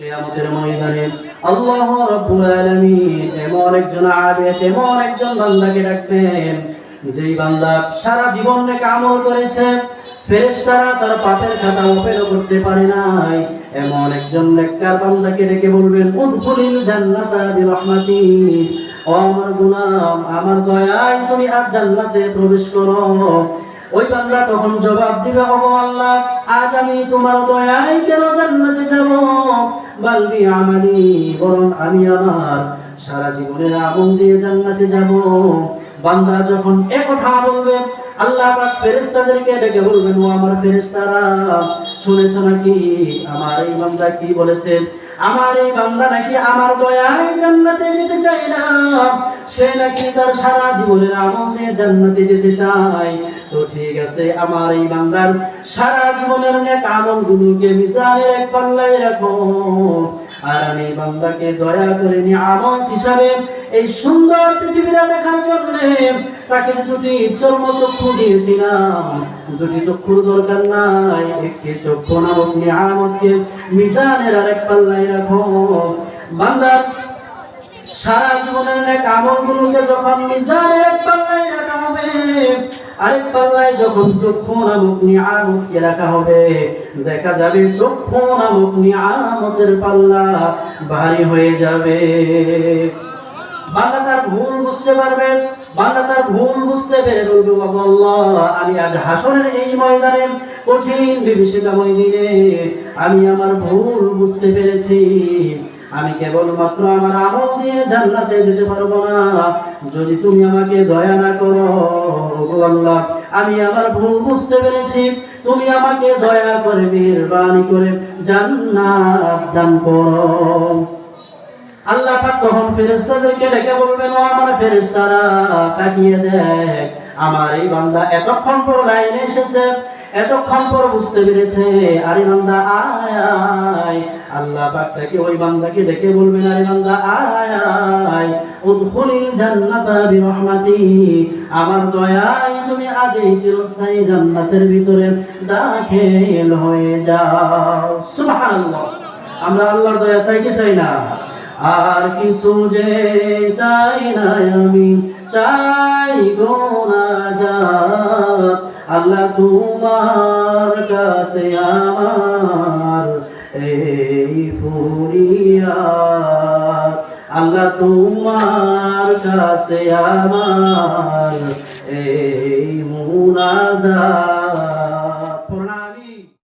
করতে পারে নাই। এমন একজন বান্দাকে ডেকে বলবেন আমার আমার দয়ায় তুমি আজ জান্নাতে প্রবেশ করো। ওই বান্দা তখন জবাব দিবে, ওগো আল্লাহ, আজ আমি তোমার দয়ায় কেন জান্নাতে যাব? বালবি আমারি বরং আমি আমার সারা জীবনের আগুন দিয়ে জান্নাতে যাব। বান্দা যখন এ কথা বলবে, আল্লাহ পাক ফেরেশতাদেরকে ডেকে বলবেন, ও আমার ফেরেশতারা, শুনেছো নাকি? আমার এই বান্দা কি বলেছে? আমার এই বান্দা নাকি আমার দয়ায় জান্নাতে যেতে চায় না। সে নাকি তার সারা জীবনের আমল জান্নাতে যেতে চায়। তো ঠিক আছে, আমার এই বান্দার সারা জীবনের নেক আমলগুলোকে মিজানের এক পাল্লায় রাখো। আর আমি বান্দাকে দয়া করে নিয়ামত হিসাবে এই সুন্দর পৃথিবীটা দেখার জন্য তাকে দুটি চর্ম চক্ষু দিয়েছিলাম, দুটি চক্ষুর দরকার নাই, একটি চক্ষু নামক নিয়ামতকে মিজানের আরেক পাল্লায় রাখো। বান্দার সারা জীবনের নেক আমলগুলোকে যখন মিজানের এক পাল্লায় রাখা হবে আরেক পাল্লায় যখন চক্ষু নামক নিয়ামতকে রাখা হবে, দেখা যাবে চক্ষু নামক নিয়ামতের পাল্লা ভারী হয়ে যাবে। তার ভুল বুঝতে পারবে, বান্দা তার ভুল বুঝতে পেরে বলবে আমি আজ হাসনের এই ময়দানে কঠিন বিভীষিকাময় দিনে আমি আমার ভুল বুঝতে পেরেছি। আমি কেবলমাত্র আমার আমল দিয়ে জান্নাতে যেতে পারব না। যদি তুমি আমাকে দয়া না করো আল্লাহ আমি আমার ভুল বুঝতে পেরেছি। তুমি আমাকে দয়া করে, মেহেরবানি করে জান্নাত দান করো। আল্লাহ পাক তখন ফেরেশতাদেরকে ডেকে বলবেন, ও আমার ফেরেশতারা, তাকিয়ে দেখ, আমার এই বান্দা এতক্ষণ পর লাইনে এসেছে, এতক্ষণ পর বুঝতে পেরেছে। আরে বান্দা, আয় আল্লাহ পাক তাকে ওই বান্দাকে ডেকে বলবেন, আরে বান্দা আয়। উদখুলিল জান্নাতা বিরহমাতি। আমার দয়ায় তুমি আজ এই চিরস্থায়ী জান্নাতের ভিতরে দাখিল হয়ে যাও। সুবহানাল্লাহ। আমরা আল্লাহর দয়া চাই, কি চাই না? আর কিছু যে চাই না আমি, চাই না যা আল্লাহ তোমার কাছে আমার এই ফুরিয়াদ। আল্লাহ তোমার কাছে আমার এই মুনাজাত।